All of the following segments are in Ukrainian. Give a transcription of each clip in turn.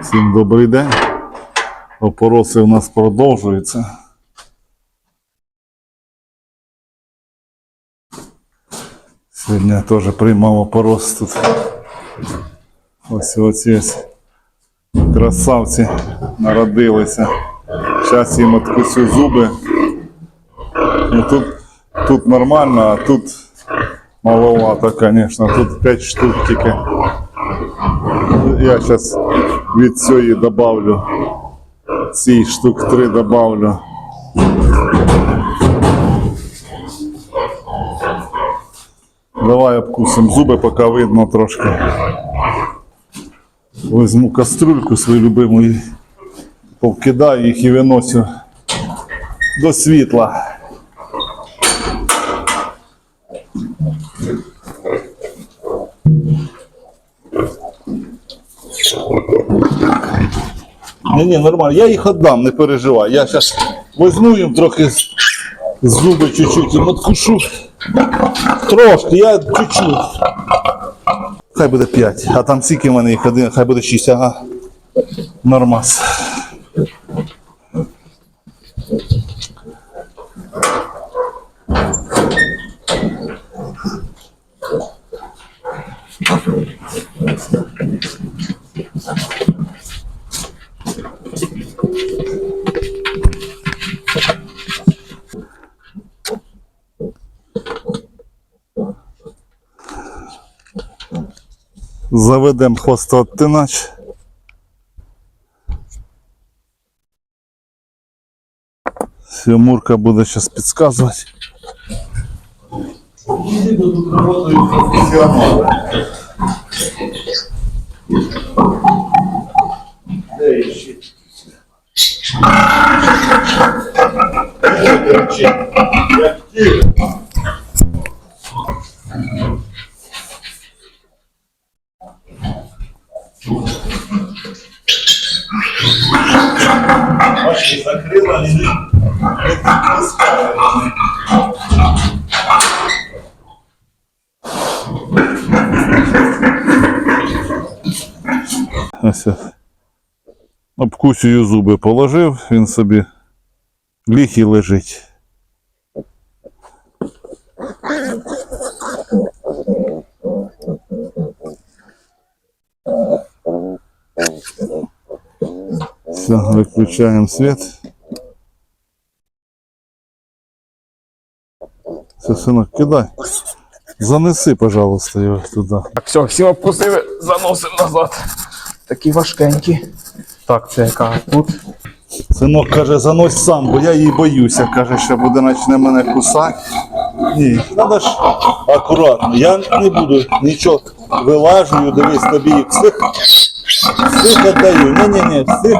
Всім добрий день. Опороси у нас продовжуються. Сьогодні я теж приймав опорос тут. Ось оці ось красавці народилися. Зараз їм откусю зуби. Ну, тут, тут нормально, а тут маловато, звісно. Тут 5 штук тільки. Я зараз від цієї добавлю. Ці штук 3 добавлю. Давай обкусим зуби, поки видно трошки. Візьму кастрюльку свою любиму повкидаю їх і виносю до світла. Ні, ні, нормально. Я їх віддам, не переживай. Я зараз возьму їм трохи зуби чуть-чуть їм откушу. Трошки, я чуть-чуть. Хай буде 5, а там скільки в мене їх один, хай буде 6, ага. Нормас. Заведемо хвостотинач. Мурка буде зараз підказувати. Тут працюють професіонали. Де ще? Як ті. Закрила і пускає. Ось. ось. Обкусюю зуби положив, він собі ліг і лежить. Все, выключаем свет. Все, сынок, кидай. Занеси, пожалуйста, його туди. Так, все, всі опустили, заносимо назад. Такі важкенькі. Так, це яка тут. Синок каже, занось сам, бо я її боюся. Каже, що буде почне мене кусати. Ні, треба ж акуратно. Я не буду нічого вилажую, дивись, тобі їх всіх, віддаю. Ні-ні-ні, всіх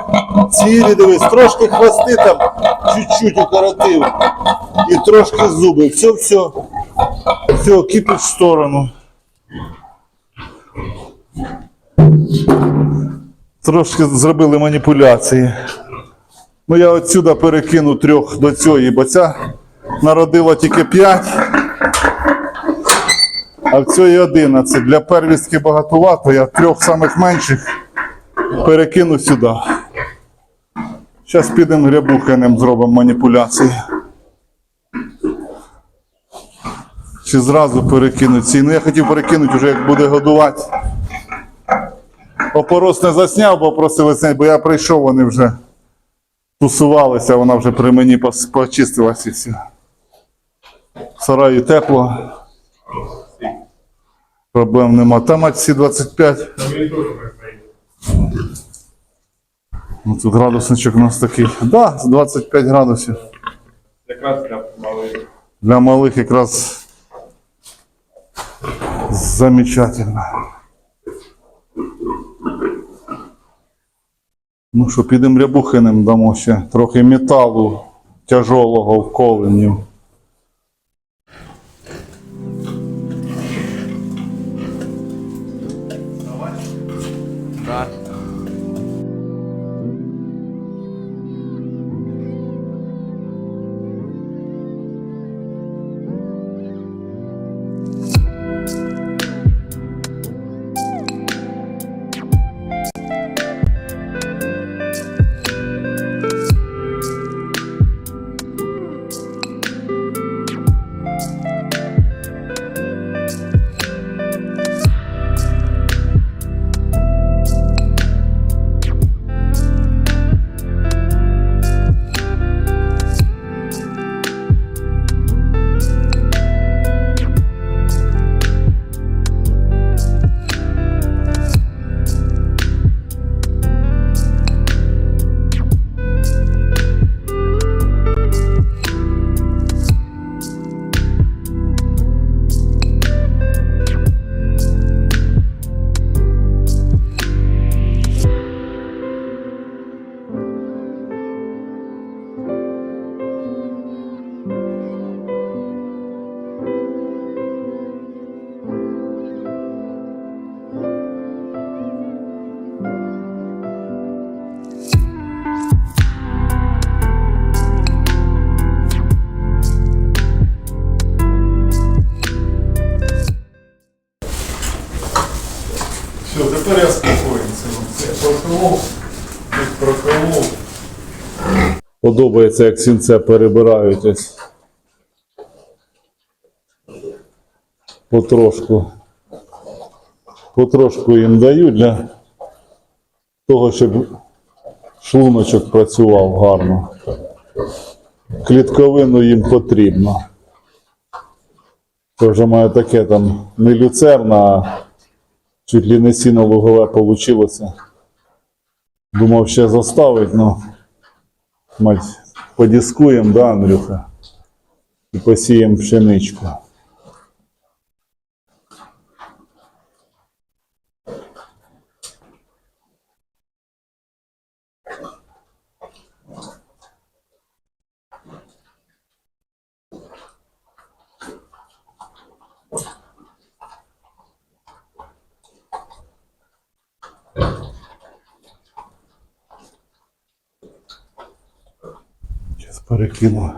цілі дивись, трошки хвости там чуть-чуть укоротив. І трошки зуби. Все, все. Кипить в сторону. Трошки зробили маніпуляції. Ну я отсюда перекину трьох до цієї, бо ця народила тільки 5, а в цієї 11. Для первістки багатувато, я трьох самих менших перекину сюди. Зараз підемо грябуханем зробимо маніпуляції. Чи зразу перекинуть ці? Ну я хотів перекинути вже як буде годувати. Опорос не засняв, бо просили зняти, бо я прийшов, вони вже тусувалися, вона вже при мені почистилася і все. В сараї тепло. Проблем нема. Там ать 25. Ну, тут градусничок у нас такий. Так, да, 25 градусів. Якраз для малих. Для малих якраз замечательно. Ну що, підемо рябухиним дамо ще трохи металу тяжолого в коленів. Так. Подобається, як сінце перебирають ось. Потрошку. Потрошку їм даю для того, щоб шлуночок працював гарно. Клітковину їм потрібно. Це вже має таке там не люцерна, а чуть ли не сіно лугове получилося. Думав ще заставить, але мать, подіскуємо, да, Андрюха? І посіємо пшеничку. Зараз перекину.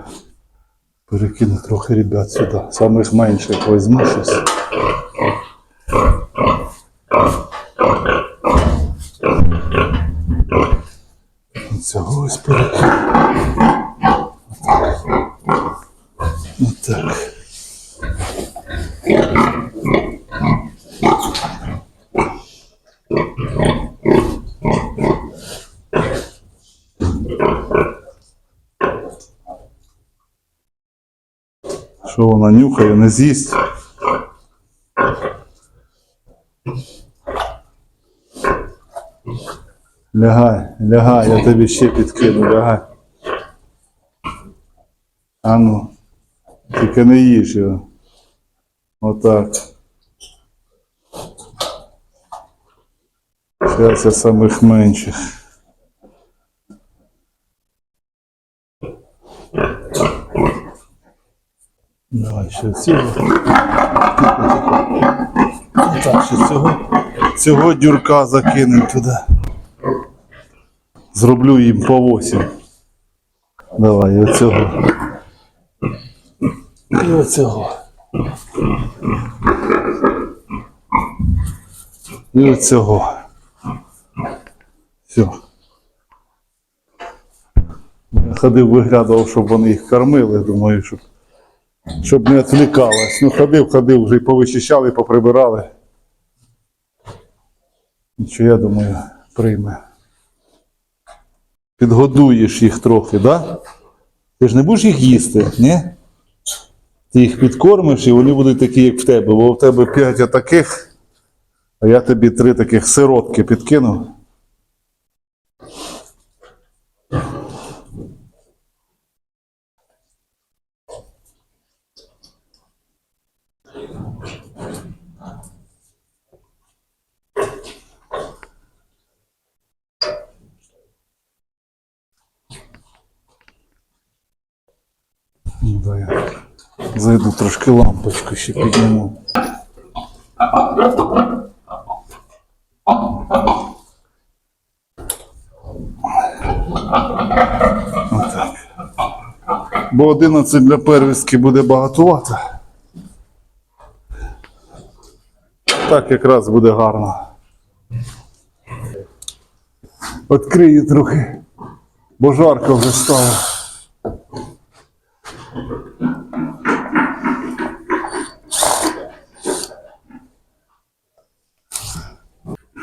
Перекину трохи ребят сюди. Самих менших візьму щось. Цього ось перекину. Отак. Що вона нюхає, не з'їсть. Лягай, лягай, я тобі ще підкину, лягай. А ну, тільки не їж його. Отак. Зараз я самих менших. Давай ще цього. Так, ще цього. Цього дюрка закинемо туди. Зроблю їм по 8. Давай, оцього. І оцього. І оцього. Все. Я ходив, виглядав, щоб вони їх кормили, думаю, щоб щоб не відвлікалось. Ну, ходив, ходив, вже і повичищали, поприбирали. Нічого, я думаю, прийме. Підгодуєш їх трохи, да? Ти ж не будеш їх їсти, ні? Ти їх підкормиш і вони будуть такі, як в тебе, бо в тебе п'ять таких, а я тобі три таких сиротки підкину. Да, я зайду трошки лампочку ще підніму. Бо 11 для первістки буде багатувато. Так якраз буде гарно. Відкрию трохи, бо жарко вже стало.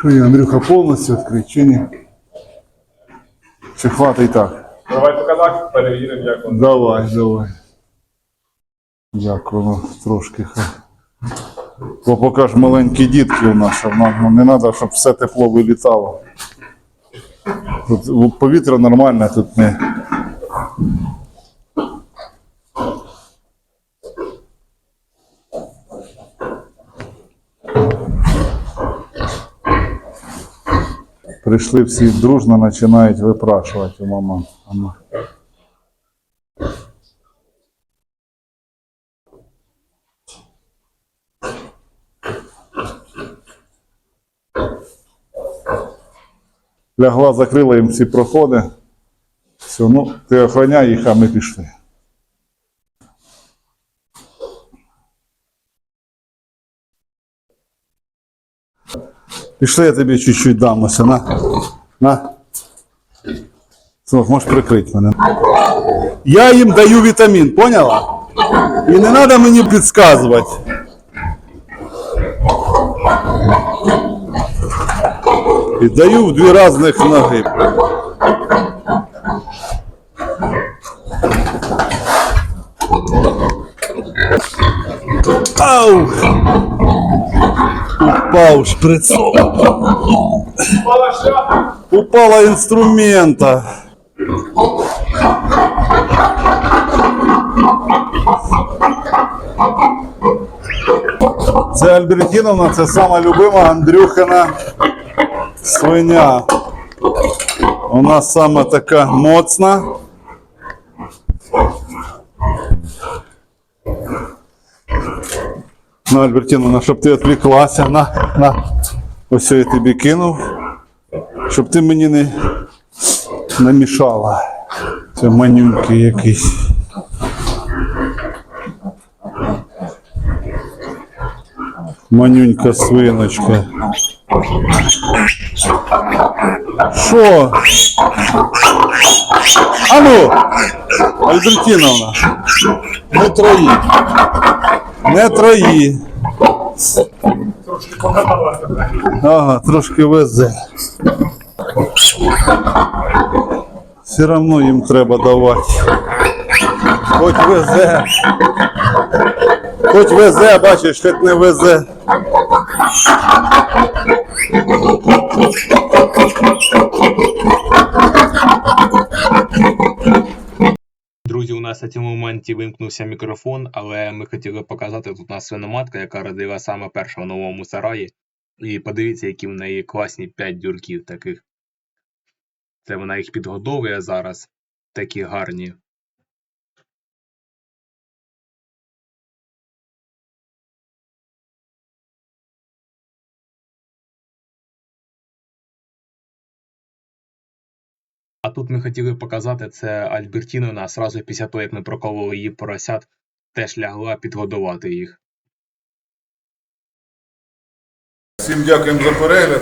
Що Андрюха, повністю відкрить чи ні? Чи хватить так? Давай показати, перевіримо, як воно. Давай, давай. Як воно трошки хай. Бо поки ж маленькі дітки у нас, щоб нам ну, не треба, щоб все тепло вилітало. Тут повітря нормальне, тут не. Прийшли всі дружно починають випрашувати у мама. Лягла, закрила їм всі проходи. Все, ну, ти охороняй їх, а ми пішли. Пішли, я тобі чуть-чуть дам ось, на. На. Слух, можеш прикрити мене. Я їм даю вітамін, поняла? І не треба мені підказувати. І даю в дві різних ноги. Ау! Упав шприцом. Упала інструмента. Це Альбертіновна, це сама любима Андрюхина свиня. Вона сама така моцна. Ну, Альбертіновна, щоб ти відвлеклася, на, на. Ось я тобі кинув щоб ти мені не намішала. Це манюньки якісь. Манюнька свиночка. Що? Ану! Альбертіновна. Не трої. Не трої. Трошки погадала. Ага, трошки везе. Все одно їм треба давати. Хоч везе. Хоч везе, бачиш, хоч не везе. Друзі, у нас на цьому моменті вимкнувся мікрофон, але ми хотіли показати тут у нас свиноматка, яка родила саме перша в новому сараї. І подивіться, які в неї класні 5 дюрків таких. Це вона їх підгодовує зараз. Такі гарні. А тут ми хотіли показати це Альбертіновна, сразу після того, як ми прокололи її поросят, теж лягла підгодувати їх. Всім дякуємо за перегляд.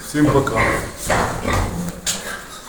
Всім пока.